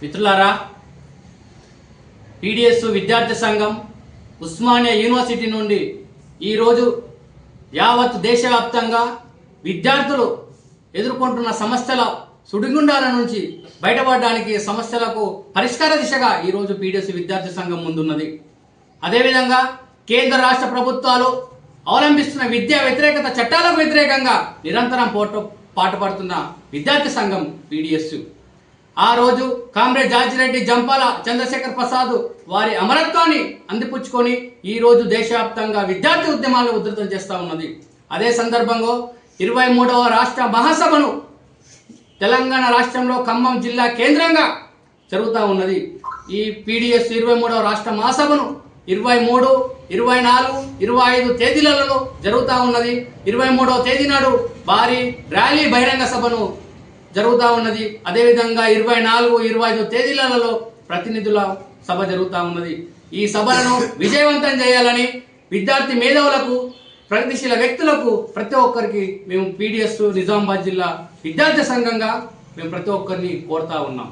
మిత్రులారా టీడీఎస్ విద్యార్థి సంఘం ఉస్మానియా యూనివర్సిటీ నుండి ఈరోజు యావత్ దేశవ్యాప్తంగా విద్యార్థులు ఎదుర్కొంటున్న సమస్యల సుడిగుండాల నుంచి బయటపడడానికి సమస్యలకు పరిష్కార దిశగా ఈరోజు పీడిఎస్ విద్యార్థి సంఘం ముందున్నది. అదేవిధంగా కేంద్ర రాష్ట్ర ప్రభుత్వాలు అవలంబిస్తున్న విద్యా వ్యతిరేకత చట్టాలకు వ్యతిరేకంగా నిరంతరం పోట పాటుపడుతున్న విద్యార్థి సంఘం పీడిఎస్. ఆ రోజు కామ్రేడ్ జార్జిరెడ్డి జంపాల చంద్రశేఖర్ ప్రసాద్ వారి అమరత్వాన్ని అందిపుచ్చుకొని ఈ రోజు దేశవ్యాప్తంగా విద్యార్థి ఉద్యమాలు ఉధృతం చేస్తూ ఉన్నది. అదే సందర్భంలో ఇరవై మూడవ రాష్ట్ర మహాసభను తెలంగాణ రాష్ట్రంలో ఖమ్మం జిల్లా కేంద్రంగా జరుగుతూ ఉన్నది. ఈ పీడిఎస్ ఇరవై మూడవ రాష్ట్ర మహాసభను ఇరవై మూడు ఇరవై నాలుగు ఇరవై ఐదు తేదీలలో జరుగుతూ ఉన్నది. ఇరవై మూడవ తేదీ నాడు భారీ ర్యాలీ బహిరంగ సభను జరుగుతూ ఉన్నది. అదేవిధంగా ఇరవై నాలుగు ఇరవై ఐదు తేదీలలో ప్రతినిధుల సభ జరుగుతూ ఉన్నది. ఈ సభలను విజయవంతం చేయాలని విద్యార్థి మేధావులకు ప్రగతిశీల వ్యక్తులకు ప్రతి ఒక్కరికి మేము పీడిఎస్ నిజామాబాద్ జిల్లా విద్యార్థి సంఘంగా మేము ప్రతి ఒక్కరిని కోరుతా ఉన్నాం.